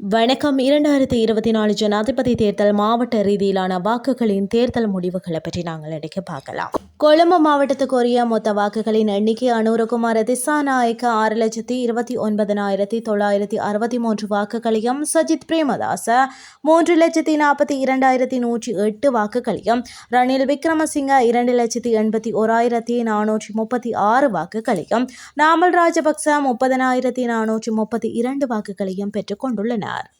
வணக்கம். இரண்டாயிரத்தி இருபத்தி நாலு ஜனாதிபதி தேர்தல் மாவட்ட ரீதியிலான வாக்குகளின் தேர்தல் முடிவுகளை பற்றி நாங்கள் இன்றைக்கு பார்க்கலாம். கொழும்பு மாவட்டத்துக்கு உரிய மொத்த வாக்குகளின் எண்ணிக்கை அனுரகுமார திசாநாயக்க ஆறு லட்சத்தி இருபத்தி ஒன்பதனாயிரத்தி தொள்ளாயிரத்தி அறுபத்தி மூன்று வாக்குகளையும் சஜித் பிரேமதாச மூன்று லட்சத்தி நாற்பத்தி இரண்டாயிரத்தி நூற்றி எட்டு வாக்குகளையும் ரணில் விக்ரமசிங்க இரண்டு லட்சத்தி எண்பத்தி ஓராயிரத்தி நானூற்றி முப்பத்தி ஆறு வாக்குகளையும் நாமல் ராஜபக்ச முப்பதனாயிரத்தி நானூற்றி முப்பத்தி இரண்டு வாக்குகளையும் பெற்றுக் கொண்டுள்ளனர்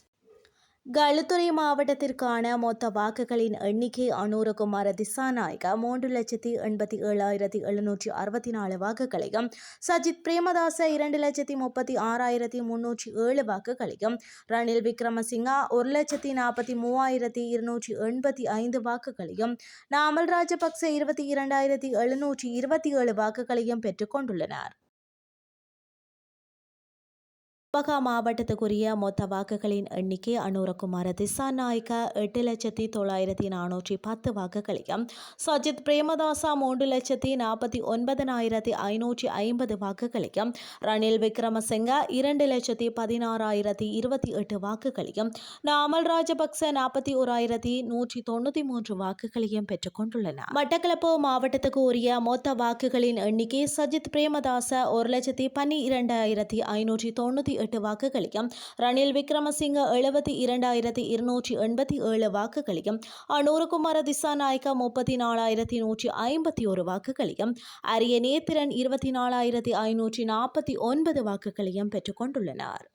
களுத்துறை மாவட்டத்திற்கான மொத்த வாக்குகளின் எண்ணிக்கை அனூரகுமார திசாநாயக மூன்று லட்சத்தி எண்பத்தி ஏழாயிரத்தி எழுநூற்றி அறுபத்தி நாலு வாக்குகளையும் சஜித் பிரேமதாச இரண்டு லட்சத்தி முப்பத்தி ஆறாயிரத்தி முன்னூற்றி ஏழு வாக்குகளையும் ரணில் விக்ரமசிங்கா ஒரு லட்சத்தி நாற்பத்தி மூவாயிரத்தி இருநூற்றி எண்பத்தி ஐந்து வாக்குகளையும் நாமல் ராஜபக்ச இருபத்தி இரண்டாயிரத்தி எழுநூற்றி இருபத்தி ஏழு வாக்குகளையும் பெற்றுக்கொண்டுள்ளனர் பகா மாவட்டத்துக்குரிய மொத்த வாக்குகளின் எண்ணிக்கை அனுரகுமார திசாநாயக்க எட்டு லட்சத்தி தொள்ளாயிரத்தி நானூற்றி பத்து வாக்குகளையும் சஜித் பிரேமதாசா மூன்று லட்சத்தி நாற்பத்தி ஒன்பதனாயிரத்தி ஐநூற்றி ஐம்பது வாக்குகளையும் ரணில் விக்ரமசிங்க இரண்டு லட்சத்தி பதினாறாயிரத்தி இருபத்தி எட்டு வாக்குகளையும் நாமல் ராஜபக்ச நாற்பத்தி ஓராயிரத்தி நூற்றி தொண்ணூற்றி மூன்று வாக்குகளையும் பெற்றுக்கொண்டுள்ளன மட்டக்களப்பு மாவட்டத்துக்கு உரிய மொத்த வாக்குகளின் எண்ணிக்கை சஜித் பிரேமதாச ஒரு லட்சத்தி பன்னிரண்டாயிரத்தி ஐநூற்றி தொண்ணூற்றி எட்டு வாக்குகளையும் ரணில் விக்ரமசிங்க எழுபத்தி இரண்டாயிரத்தி இருநூற்றி எண்பத்தி ஏழு வாக்குகளையும் அனூருகுமார திசாநாயக்கா முப்பத்தி நாலாயிரத்தி நூற்றி ஐம்பத்தி ஒரு வாக்குகளையும் அரிய நேத்திரன் இருபத்தி நாலாயிரத்தி ஐநூற்றி நாற்பத்தி ஒன்பது வாக்குகளையும் பெற்றுக்கொண்டுள்ளனர்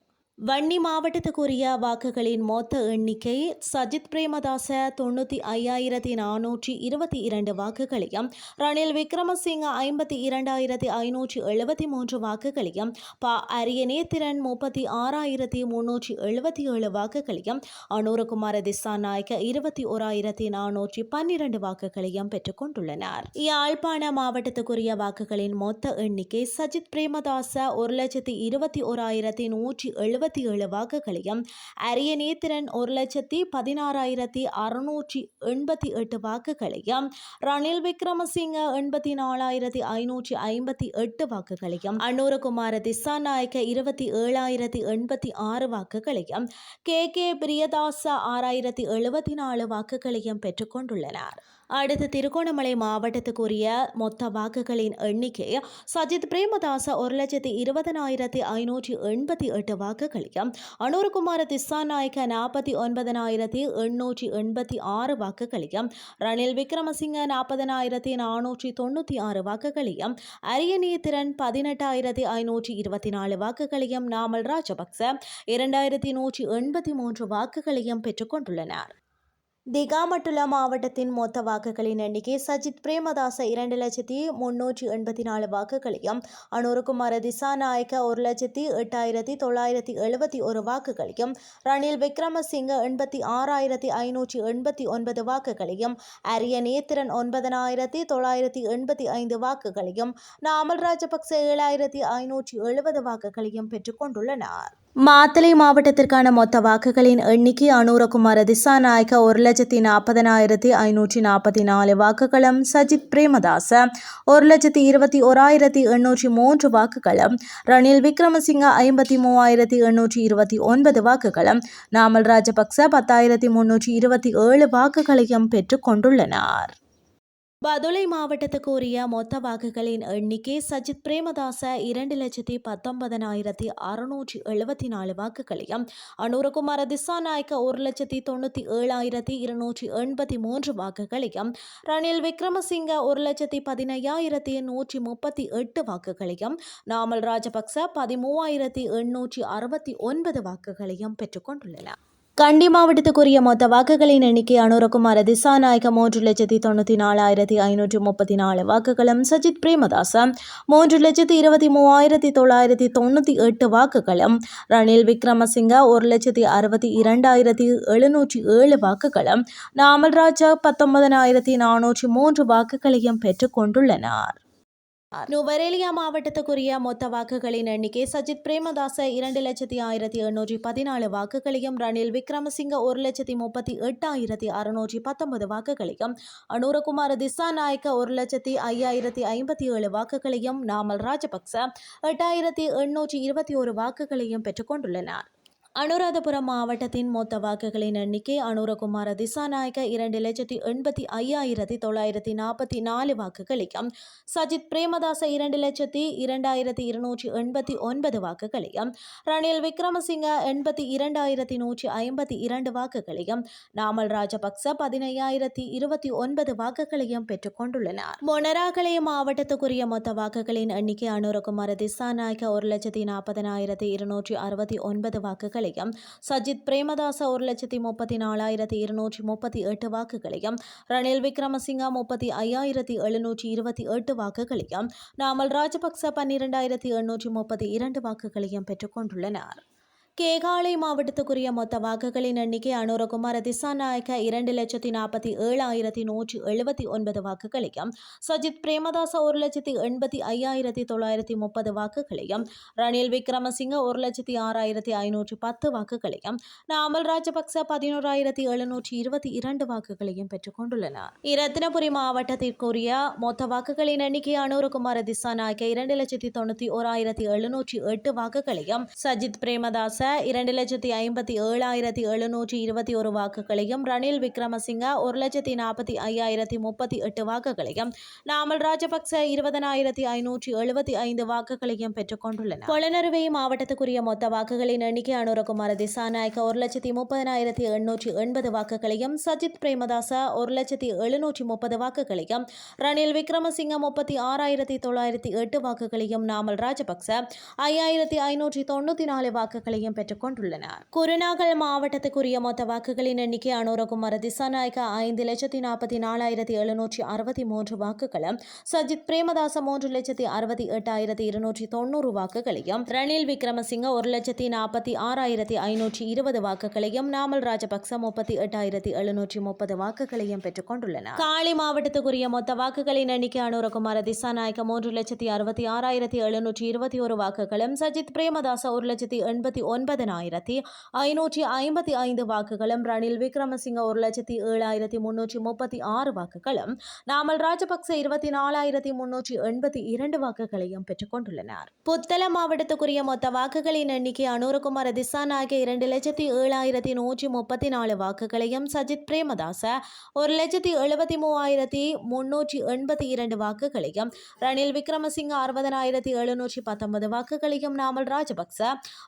வன்னி மாவட்டத்துக்குரிய வாக்குகளின் மொத்த எண்ணிக்கை சஜித் பிரேமதாச தொண்ணூற்றி ஐயாயிரத்தி நானூற்றி இருபத்தி இரண்டு வாக்குகளையும் ரணில் விக்ரமசிங்க ஐம்பத்தி இரண்டாயிரத்தி ஐநூற்றி எழுபத்தி மூன்று வாக்குகளையும் ப அரியநேத்திரன் முப்பத்தி ஆறாயிரத்தி முன்னூற்றி எழுபத்தி ஏழு வாக்குகளையும் அனுரகுமார திசாநாயக்க இருபத்தி ஓராயிரத்தி நானூற்றி பன்னிரண்டு வாக்குகளையும் பெற்றுக்கொண்டுள்ளனர் யாழ்ப்பாண மாவட்டத்துக்குரிய வாக்குகளின் மொத்த எண்ணிக்கை சஜித் பிரேமதாச ஒரு லட்சத்தி இருபத்தி ஓராயிரத்தி நூற்றி எழுபத்தி ஏழு வாக்குகளையும் அரியநேத்திரன் ஒரு லட்சத்தி பதினாறாயிரத்தி அறுநூற்றி எண்பத்தி எட்டு வாக்குகளையும் ரணில் விக்ரமசிங்க எண்பத்தி நாலாயிரத்தி ஐநூற்றி ஐம்பத்தி எட்டு வாக்குகளையும் அன்னூரகுமார திசாநாயக்க இருபத்தி ஏழாயிரத்தி எண்பத்தி ஆறு வாக்குகளையும் கே கே பிரியதாச ஆறாயிரத்தி எழுபத்தி நாலு வாக்குகளையும் பெற்றுக்கொண்டுள்ளனர் அடுத்து திருகோணமலை மாவட்டத்துக்குரிய மொத்த வாக்குகளின் எண்ணிக்கை சஜித் பிரேமதாச ஒரு லட்சத்தி இருபதனாயிரத்தி ஐநூற்றி எண்பத்தி எட்டு வாக்குகளையும் அனுர்குமார திசாநாயக்க நாற்பத்தி ஒன்பதனாயிரத்தி எண்ணூற்றி எண்பத்தி ஆறு வாக்குகளையும் ரணில் விக்ரமசிங்க நாற்பதனாயிரத்தி நானூற்றி தொண்ணூற்றி ஆறு வாக்குகளையும் அரியநீத்திரன் பதினெட்டாயிரத்தி ஐநூற்றி இருபத்தி நாலு வாக்குகளையும் நாமல் ராஜபக்ச இரண்டாயிரத்தி நூற்றி எண்பத்தி மூன்று வாக்குகளையும் பெற்றுக்கொண்டுள்ளனர் திகாமட்டுலா மாவட்டத்தின் மொத்த வாக்குகளின் எண்ணிக்கை சஜித் பிரேமதாச இரண்டு லட்சத்தி முன்னூற்றி எண்பத்தி நாலு வாக்குகளையும் அனுருகுமார திசாநாயக்க ஒரு லட்சத்தி எட்டாயிரத்தி தொள்ளாயிரத்தி எழுபத்தி ஒரு வாக்குகளையும் ரணில் விக்ரமசிங்க எண்பத்தி ஆறாயிரத்தி ஐநூற்றி எண்பத்தி ஒன்பது வாக்குகளையும் அரிய நேத்திரன் ஒன்பதனாயிரத்தி தொள்ளாயிரத்தி எண்பத்தி ஐந்து வாக்குகளையும் நாமல் ராஜபக்ச ஏழாயிரத்தி ஐநூற்றி எழுபது வாக்குகளையும் பெற்றுக்கொண்டுள்ளனர் மாத்தளை மாவட்டத்திற்கான மொத்த வாக்குகளின் எண்ணிக்கை அனுரகுமார திசாநாயக்க ஒரு லட்சத்தி நாற்பதனாயிரத்தி ஐநூற்றி நாற்பத்தி நாலு வாக்குகளும் சஜித் பிரேமதாச ஒரு லட்சத்தி இருபத்தி ஓராயிரத்தி எண்ணூற்றி மூன்று வாக்குகளும் ரணில் விக்ரமசிங்க ஐம்பத்தி மூவாயிரத்தி எண்ணூற்றி இருபத்தி ஒன்பது வாக்குகளும் நாமல் ராஜபக்ச பத்தாயிரத்தி முன்னூற்றி இருபத்தி ஏழு வாக்குகளையும் பெற்றுக் கொண்டுள்ளனர். பதுளை மாவட்டத்துக்கு உரிய மொத்த வாக்குகளின் எண்ணிக்கை சஜித் பிரேமதாச இரண்டு லட்சத்தி பத்தொன்பதனாயிரத்தி அறுநூற்றி எழுபத்தி நாலு வாக்குகளையும் அனுரகுமார திசாநாயக்க ஒரு லட்சத்தி தொண்ணூற்றி ஏழாயிரத்தி இருநூற்றி எண்பத்தி மூன்று வாக்குகளையும் ரணில் விக்ரமசிங்க ஒரு லட்சத்தி பதினையாயிரத்தி நூற்றி முப்பத்தி எட்டு வாக்குகளையும் நாமல் ராஜபக்ச பதிமூவாயிரத்தி எண்ணூற்றி அறுபத்தி ஒன்பது வாக்குகளையும் பெற்றுக்கொண்டுள்ளனர் கண்டி மாவட்டத்துக்குரிய மொத்த வாக்குகளின் எண்ணிக்கை அனுரகுமார திசாநாயக்க மூன்று லட்சத்தி தொண்ணூற்றி நாலாயிரத்தி ஐநூற்றி முப்பத்தி நாலு வாக்குகளும் சஜித் பிரேமதாச மூன்று லட்சத்தி இருபத்தி மூவாயிரத்தி தொள்ளாயிரத்தி தொண்ணூற்றி எட்டு வாக்குகளும் ரணில் விக்ரமசிங்க ஒரு லட்சத்தி அறுபத்தி இரண்டாயிரத்தி எழுநூற்றி ஏழு வாக்குகளும் நாமல் ராஜா பத்தொன்பதனாயிரத்தி நானூற்றி மூன்று வாக்குகளையும் பெற்றுக் கொண்டுள்ளனர். நுவரேலியா மாவட்டத்துக்குரிய மொத்த வாக்குகளின் எண்ணிக்கை சஜித் பிரேமதாச இரண்டு லட்சத்தி ஆயிரத்தி எண்ணூற்றி பதினாலு வாக்குகளையும் ரணில் விக்ரமசிங்க ஒரு லட்சத்தி முப்பத்தி எட்டாயிரத்தி அறுநூற்றி பத்தொன்பது வாக்குகளையும் அனுரகுமார திசாநாயக்க ஒரு லட்சத்தி ஐயாயிரத்தி ஐம்பத்தி ஏழு வாக்குகளையும் நாமல் ராஜபக்ச எட்டாயிரத்தி எண்ணூற்றி இருபத்தி ஒரு வாக்குகளையும் பெற்றுக்கொண்டுள்ளனர் அனுராதபுரம் மாவட்டத்தின் மொத்த வாக்குகளின் எண்ணிக்கை அனுரகுமார திசாநாயக்க இரண்டு லட்சத்தி எண்பத்தி ஐயாயிரத்தி தொள்ளாயிரத்தி நாற்பத்தி நாலு வாக்குகளையும் சஜித் பிரேமதாச இரண்டு லட்சத்தி இரண்டாயிரத்தி இருநூற்றி எண்பத்தி ஒன்பது வாக்குகளையும் ரணில் விக்ரமசிங்க எண்பத்தி இரண்டாயிரத்தி நூற்றி ஐம்பத்தி இரண்டு வாக்குகளையும் நாமல் ராஜபக்ச பதினையாயிரத்தி இருபத்தி ஒன்பது வாக்குகளையும் பெற்றுக் கொண்டுள்ளனர். மொனராகலை மாவட்டத்துக்குரிய மொத்த வாக்குகளின் எண்ணிக்கை அனுரகுமார திசாநாயக்க ஒரு லட்சத்தி நாற்பதனாயிரத்தி இருநூற்றி அறுபத்தி ஒன்பது வாக்குகள் வாக்குகளையும் சஜித் பிரேமதாச ஒரு லட்சத்தி முப்பத்தி நாலாயிரத்தி இருநூற்றி முப்பத்தி எட்டு வாக்குகளையும் ரணில் விக்ரமசிங்கா முப்பத்தி ஐயாயிரத்தி எழுநூற்றி இருபத்தி எட்டு வாக்குகளையும் நாமல் ராஜபக்ச பன்னிரெண்டாயிரத்தி எண்ணூற்றி முப்பத்தி இரண்டு வாக்குகளையும் பெற்றுக்கொண்டுள்ளனர் கேகாலை மாவட்டத்துக்குரிய மொத்த வாக்குகளின் எண்ணிக்கை அனுரகுமார திசாநாயக்க இரண்டு லட்சத்தி நாற்பத்தி ஏழாயிரத்தி நூற்றி எழுபத்தி ஒன்பது வாக்குகளையும் சஜித் பிரேமதாச ஒரு லட்சத்தி எண்பத்தி ஐயாயிரத்தி தொள்ளாயிரத்தி முப்பது வாக்குகளையும் ரணில் விக்ரமசிங்க ஒரு லட்சத்தி ஆறாயிரத்தி ஐநூற்றி பத்து வாக்குகளையும் நாமல் ராஜபக்ச பதினோராயிரத்தி எழுநூற்றி இருபத்தி இரண்டு வாக்குகளையும் பெற்றுக் கொண்டுள்ளனர். இரத்தினபுரி மாவட்டத்திற்குரிய மொத்த வாக்குகளின் எண்ணிக்கை அனுரகுமார திசாநாயக்க இரண்டு லட்சத்தி தொண்ணூற்றி ஓராயிரத்தி எழுநூற்றி எட்டு வாக்குகளையும் சஜித் பிரேமதாச இரண்டு லட்சத்தி ஐம்பத்தி ஏழாயிரத்தி எழுநூற்றி இருபத்தி ஒரு வாக்குகளையும் ரணில் விக்ரமசிங்க ஒரு லட்சத்தி நாற்பத்தி ஐயாயிரத்தி முப்பத்தி எட்டு வாக்குகளையும் நாமல் ராஜபக்ச இருபதனாயிரத்தி ஐநூற்றி எழுபத்தி ஐந்து வாக்குகளையும் பெற்றுக் கொண்டுள்ளனர். மாவட்டத்துக்குரிய மொத்த வாக்குகளின் எண்ணிக்கை அனுரகுமார திசாநாயக்க ஒரு லட்சத்தி முப்பதனாயிரத்தி எண்ணூற்றி எண்பது வாக்குகளையும் சஜித் பிரேமதாச ஒரு லட்சத்தி எழுநூற்றி முப்பது வாக்குகளையும் ரணில் விக்ரமசிங்க முப்பத்தி ஆறாயிரத்தி தொள்ளாயிரத்தி எட்டு வாக்குகளையும் நாமல் ராஜபக்ச ஐயாயிரத்தி ஐநூற்றி தொண்ணூற்றி நாலு வாக்குகளையும் பெற்றுக் கொண்டுள்ளனர் குருநாகல் மாவட்டத்துக்குரிய மொத்த வாக்குகளின் எண்ணிக்கை அனுரகுமார திசாநாயக்க ஐந்து லட்சத்தி நாற்பத்தி நாலாயிரத்தி எழுநூற்றி அறுபத்தி மூன்று வாக்குகளும் சஜித் பிரேமதாச மூன்று லட்சத்தி அறுபத்தி எட்டாயிரத்தி இருநூற்றி தொண்ணூறு வாக்குகளையும் ரணில் விக்ரமசிங்க ஒரு லட்சத்தி நாற்பத்தி ஆறாயிரத்தி ஐநூற்றி இருபது வாக்குகளையும் நாமல் ராஜபக்ச முப்பத்தி எட்டாயிரத்தி எழுநூற்றி முப்பது வாக்குகளையும் பெற்றுக் கொண்டுள்ளனர் காலி மாவட்டத்துக்குரிய மொத்த வாக்குகளின் எண்ணிக்கை அனுரகுமார திசாநாயக்க மூன்று லட்சத்தி அறுபத்தி ஆறாயிரத்தி எழுநூற்றி இருபத்தி ஒரு வாக்குகளும் சஜித் பிரேமதாச ஒரு லட்சத்தி எண்பத்தி ஒன்று ஒன்பதனாயிரத்தி ஐநூற்றி ஐம்பத்தி ஐந்து வாக்குகளும் ரணில் விக்ரமசிங்க ஒரு லட்சத்தி ஏழாயிரத்தி முன்னூற்றி முப்பத்தி ஆறு வாக்குகளும் நாமல் ராஜபக்ச இருபத்தி நாலாயிரத்தி முன்னூற்றி எண்பத்தி இரண்டு வாக்குகளையும் பெற்றுக் கொண்டுள்ளனர். புத்தள மாவட்டத்துக்குரிய மொத்த வாக்குகளின் எண்ணிக்கை அனுரகுமார திசாநாயக்க இரண்டு லட்சத்தி ஏழாயிரத்தி நூற்றி முப்பத்தி நாலு வாக்குகளையும் சஜித் பிரேமதாச ஒரு லட்சத்தி எழுபத்தி மூவாயிரத்தி முன்னூற்றி எண்பத்தி இரண்டு வாக்குகளையும் ரணில் விக்ரமசிங்க அறுபதனாயிரத்தி எழுநூற்றி பத்தொன்பது வாக்குகளையும் நாமல் ராஜபக்ச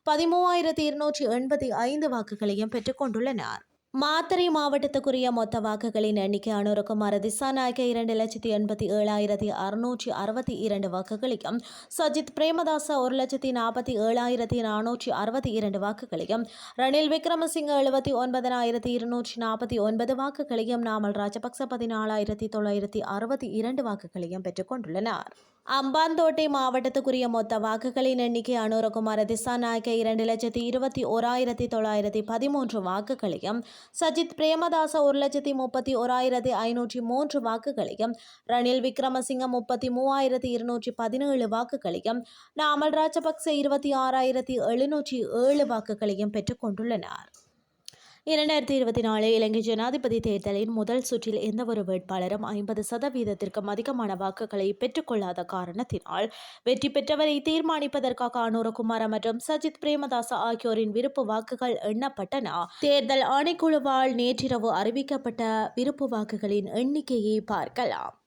பதிமூவாயிரத்தி ஆயிரத்தி இருநூற்றி எண்பத்தி ஐந்து வாக்குகளையும் பெற்றுக் கொண்டுள்ளனர். மாத்தறை மாவட்டத்துக்குரிய மொத்த வாக்குகளின் எண்ணிக்கை அனுரகுமார திசாநாயக்க இரண்டு லட்சத்தி எண்பத்தி ஏழாயிரத்தி அறுநூற்றி அறுபத்தி இரண்டு வாக்குகளையும் சஜித் பிரேமதாச ஒரு லட்சத்தி நாற்பத்தி ஏழாயிரத்தி நானூற்றி அறுபத்தி இரண்டு வாக்குகளையும் ரணில் விக்ரமசிங்க எழுபத்தி ஒன்பதனாயிரத்தி இருநூற்றி நாற்பத்தி ஒன்பது வாக்குகளையும் நாமல் ராஜபக்ச பதினாலாயிரத்தி தொள்ளாயிரத்தி அறுபத்தி இரண்டு வாக்குகளையும் பெற்றுக் கொண்டுள்ளனர். அம்பாந்தோட்டை மாவட்டத்துக்குரிய மொத்த வாக்குகளின் எண்ணிக்கை அனுரகுமார திசாநாயக்க இரண்டு லட்சத்தி இருபத்தி ஓராயிரத்தி தொள்ளாயிரத்தி பதிமூன்று வாக்குகளையும் சஜித் பிரேமதாச ஒரு லட்சத்தி முப்பத்தி ஓராயிரத்தி ஐநூற்றி மூன்று வாக்குகளையும் ரணில் விக்ரமசிங்க முப்பத்தி மூவாயிரத்தி இருநூற்றி பதினேழு வாக்குகளையும் நாமல் ராஜபக்சே இருபத்தி ஆறாயிரத்தி எழுநூற்றி ஏழு வாக்குகளையும் பெற்றுக் கொண்டுள்ளனர். இரண்டாயிரத்தி இருபத்தி நாலு இலங்கை ஜனாதிபதி தேர்தலின் முதல் சுற்றில் எந்தவொரு வேட்பாளரும் ஐம்பது சதவீதத்திற்கும் அதிகமான வாக்குகளை பெற்றுக்கொள்ளாத காரணத்தினால் வெற்றி பெற்றவரை தீர்மானிப்பதற்காக அனுரகுமார மற்றும் சஜித் பிரேமதாச ஆகியோரின் விருப்பு வாக்குகள் எண்ணப்பட்டன. தேர்தல் ஆணைக்குழுவால் நேற்றிரவு அறிவிக்கப்பட்ட விருப்பு வாக்குகளின் எண்ணிக்கையை பார்க்கலாம்.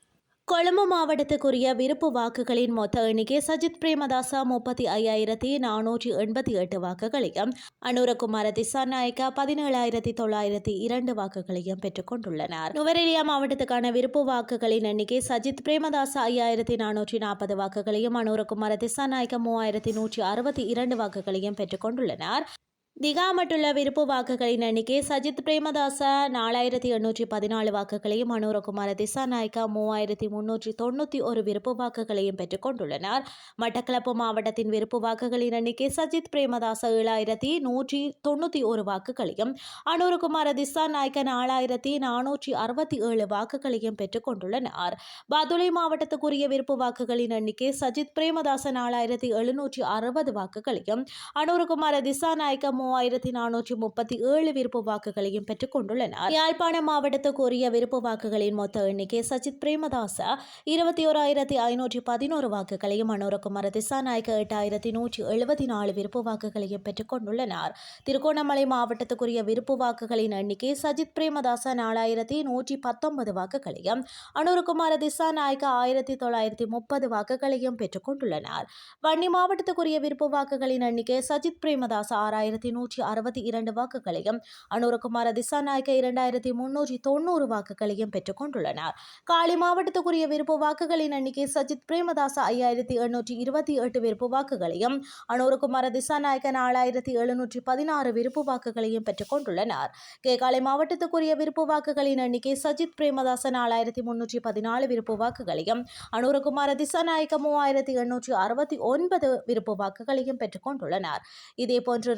கொழும்பு மாவட்டத்துக்குரிய விருப்பு வாக்குகளின் மொத்த எண்ணிக்கை சஜித் பிரேமதாசா முப்பத்தி ஐயாயிரத்தி நானூற்றி எண்பத்தி எட்டு வாக்குகளையும் அனுரகுமார திசாநாயக்கா பதினேழாயிரத்தி தொள்ளாயிரத்தி இரண்டு வாக்குகளையும் பெற்றுக் கொண்டுள்ளனர். நுவரெலியா மாவட்டத்துக்கான விருப்பு வாக்குகளின் எண்ணிக்கை சஜித் பிரேமதாசா ஐயாயிரத்தி நானூற்றி நாற்பது வாக்குகளையும் அனுரகுமார திசாநாயக்கா மூவாயிரத்தி நூற்றி அறுபத்தி இரண்டு வாக்குகளையும் பெற்றுக் கொண்டுள்ளனர். திகாமட்டுள்ள விருப்பு வாக்குகளின் எண்ணிக்கை சஜித் பிரேமதாச நாலாயிரத்தி எண்ணூற்றி பதினாலு வாக்குகளையும் மனோரகுமார திசாநாயக்கா மூவாயிரத்தி முன்னூற்றி தொண்ணூற்றி ஒரு விருப்பு வாக்குகளையும் பெற்றுக் கொண்டுள்ளனர். மட்டக்களப்பு மாவட்டத்தின் விருப்பு வாக்குகளின் எண்ணிக்கை சஜித் பிரேமதாச ஏழாயிரத்தி நூற்றி தொண்ணூற்றி ஒரு வாக்குகளையும் அனுரகுமார திசாநாயக்க நாலாயிரத்தி நானூற்றி அறுபத்தி ஏழு வாக்குகளையும் பெற்றுக் கொண்டுள்ளனர். பதுளை மாவட்டத்துக்குரிய விருப்பு வாக்குகளின் எண்ணிக்கை சஜித் பிரேமதாச நாலாயிரத்தி எழுநூற்றி அறுபது வாக்குகளையும் அனுரகுமார திசாநாயக்க மூவாயிரத்தி நானூற்றி முப்பத்தி ஏழு விருப்பு வாக்குகளையும் பெற்றுக் கொண்டுள்ளனர் யாழ்ப்பாணம் மாவட்டத்துக்கு உரிய விருப்பு வாக்குகளின் மொத்த எண்ணிக்கை சஜித் பிரேமதாச இருபத்தி ஓராயிரத்தி ஐநூற்றி பதினோரு வாக்குகளையும் மனோரகுமார திசாநாயக்க எட்டாயிரத்தி நூற்றி எழுபத்தி நாலு விருப்பு வாக்குகளையும் பெற்றுக் கொண்டுள்ளனர் திருகோணமலை மாவட்டத்துக்குரிய விருப்பு வாக்குகளின் எண்ணிக்கை சஜித் பிரேமதாச நாலாயிரத்தி நூற்றி பத்தொன்பது வாக்குகளையும் அனுருகுமார திசாநாயக்க ஆயிரத்தி தொள்ளாயிரத்தி முப்பது வாக்குகளையும் பெற்றுக் கொண்டுள்ளனர் வன்னி மாவட்டத்துக்குரிய விருப்பு வாக்குகளின் எண்ணிக்கை சஜித் பிரேமதாஸ் ஆறாயிரத்தி நூற்றி அறுபத்தி இரண்டு வாக்குகளையும் அனுரகுமார திசாநாயக்க இரண்டாயிரத்தி முன்னூற்றி தொண்ணூறு வாக்குகளையும் பெற்றுக் கொண்டுள்ளனர். காலி மாவட்டத்துக்குரிய விருப்பு வாக்குகளின் எண்ணிக்கை சஜித் பிரேமதாச ஐயாயிரத்தி எண்ணூற்றி இருபத்தி எட்டு விருப்பு வாக்குகளையும் அனுரகுமார திசாநாயக்க நாலாயிரத்தி எழுநூற்றி பதினாறு விருப்பு வாக்குகளையும் பெற்றுக் கொண்டுள்ளனர். கேகாலை மாவட்டத்துக்குரிய விருப்பு வாக்குகளின் எண்ணிக்கை சஜித் பிரேமதாச நாலாயிரத்தி முன்னூற்றி பதினாலு விருப்பு வாக்குகளையும் அனுரகுமார திசாநாயக்க மூவாயிரத்தி எண்ணூற்றி அறுபத்தி ஒன்பது விருப்பு வாக்குகளையும் பெற்றுக் கொண்டுள்ளனர். இதேபோன்று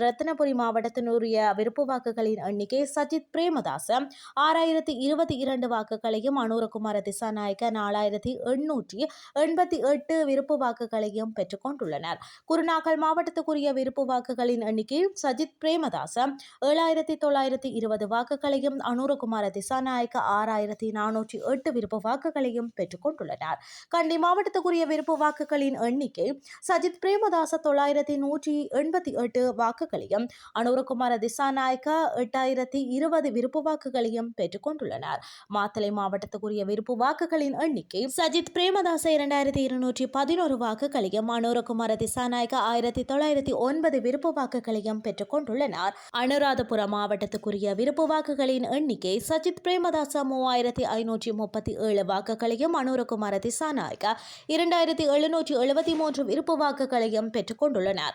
ரத்தினபுரி மாவட்டத்தினுடைய விருப்பு வாக்குகளின் எண்ணிக்கை சஜித் பிரேமதாச ஆறாயிரத்தி இருபத்தி இரண்டு வாக்குகளையும் அனுரகுமார திசாநாயக்க நாலாயிரத்தி எண்ணூற்றி எண்பத்தி எட்டு விருப்பு வாக்குகளையும் பெற்றுக் கொண்டுள்ளனர். குருநாகல் மாவட்டத்துக்குரிய விருப்பு வாக்குகளின் எண்ணிக்கை சஜித் பிரேமதாச ஏழாயிரத்தி தொள்ளாயிரத்தி இருபது வாக்குகளையும் அனுரகுமார திசாநாயக்க ஆறாயிரத்தி நானூற்றி எட்டு விருப்பு வாக்குகளையும் பெற்றுக் கொண்டுள்ளனர். கண்டி மாவட்டத்துக்குரிய விருப்பு வாக்குகளின் எண்ணிக்கை சஜித் பிரேமதாச தொள்ளாயிரத்தி நூற்றி எண்பத்தி எட்டு வாக்குகளையும் அனுரகுமார திசாநாயக்க எட்டாயிரத்தி இருபது விருப்பு வாக்குகளையும் பெற்றுக் கொண்டுள்ளனர் மாத்தளை மாவட்டத்துக்குரிய விருப்பு வாக்குகளின் எண்ணிக்கை சஜித் பிரேமதாச இரண்டாயிரத்தி இருநூற்றி பதினோரு வாக்குகளையும் அனுரகுமார திசாநாயக்க ஆயிரத்தி தொள்ளாயிரத்தி ஒன்பது விருப்பு வாக்குகளையும் பெற்றுக் கொண்டுள்ளனர் அனுராதபுரம் மாவட்டத்துக்குரிய விருப்பு வாக்குகளின் எண்ணிக்கை சஜித் பிரேமதாச மூவாயிரத்தி ஐநூற்றி முப்பத்தி ஏழு வாக்குகளையும் அனுரகுமார திசாநாயக்க இரண்டாயிரத்தி எழுநூற்றி எழுபத்தி மூன்று விருப்பு வாக்குகளையும் பெற்றுக் கொண்டுள்ளனர்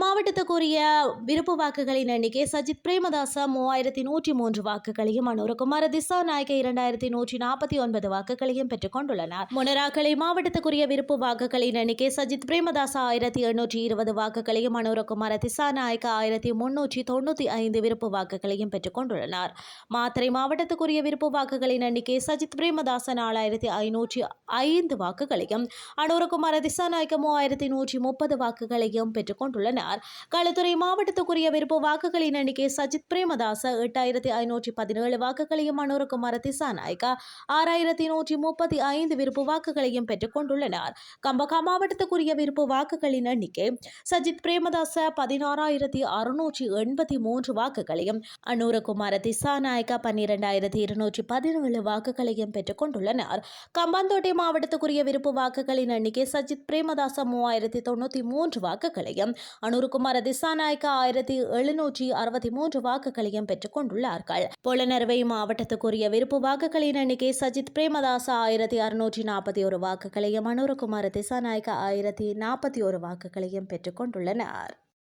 மாவட்டத்துக்குரிய விருப்பு வாக்குகளின் எண்ணிக்கை சஜித் பிரேமதாச மூவாயிரத்தி நூற்றி மூன்று வாக்குகளையும் அனுரகுமார திசாநாயக்க இரண்டாயிரத்தி நூற்றி நாற்பத்தி ஒன்பது வாக்குகளையும் பெற்றுக் கொண்டுள்ளனர். முனராக்கலை மாவட்டத்துக்குரிய விருப்பு வாக்குகளின் எண்ணிக்கை சஜித் பிரேமதாச ஆயிரத்தி எண்ணூற்றி இருபது வாக்குகளையும் மனோரகுமார திசா நாயக்க ஆயிரத்தி முன்னூற்றி தொண்ணூற்றி ஐந்து விருப்பு வாக்குகளையும் பெற்றுக் கொண்டுள்ளனர். மாத்திரை மாவட்டத்துக்குரிய விருப்பு வாக்குகளின் எண்ணிக்கை சஜித் பிரேமதாச நாலாயிரத்தி ஐநூற்றி ஐந்து வாக்குகளையும் அனுரகுமார திசாநாயக்க மூவாயிரத்தி நூற்றி முப்பது வாக்குகளையும் பெற்றுக் கொண்டுள்ளனர். களுத்துறை மாவட்டத்துக்குரிய விருப்பு வாக்குகளின் எண்ணிக்கை சஜித் பிரேமதாச எட்டாயிரத்தி ஐநூற்றி பதினேழு வாக்குகளையும் அனுரகுமார திசாநாயக்க ஆறாயிரத்தி நூற்றி முப்பத்தி ஐந்து விருப்பு வாக்குகளையும் பெற்றுக் கொண்டுள்ளனர். கம்பகா மாவட்டத்துக்குரிய விருப்பு வாக்குகளின் எண்ணிக்கை சஜித் பிரேமதாச பதினாறாயிரத்தி அறுநூற்றி எண்பத்தி மூன்று வாக்குகளையும் அனுரகுமார திசாநாயக்க பன்னிரெண்டாயிரத்தி இருநூற்றி பதினேழு வாக்குகளையும் பெற்றுக் கொண்டுள்ளனர். கம்பாந்தோட்டை மாவட்டத்துக்குரிய விருப்பு வாக்குகளின் எண்ணிக்கை சஜித் பிரேமதாச மூவாயிரத்தி தொண்ணூற்றி மூன்று வாக்குகளையும் அனுருகுமார திசாநாயக்க ஆயிரத்தி எழுநூற்றி அறுபத்தி மூன்று வாக்குகளையும் பெற்றுக் கொண்டுள்ளார்கள். பொலனறுவை மாவட்டத்துக்குரிய விருப்பு வாக்குகளின் எண்ணிக்கை சஜித் பிரேமதாச ஆயிரத்தி அறுநூற்றி நாற்பத்தி ஒரு வாக்குகளையும் மனோரகுமார் திசாநாயக்க ஆயிரத்தி நாற்பத்தி ஒரு வாக்குகளையும் பெற்றுக் கொண்டுள்ளனர்.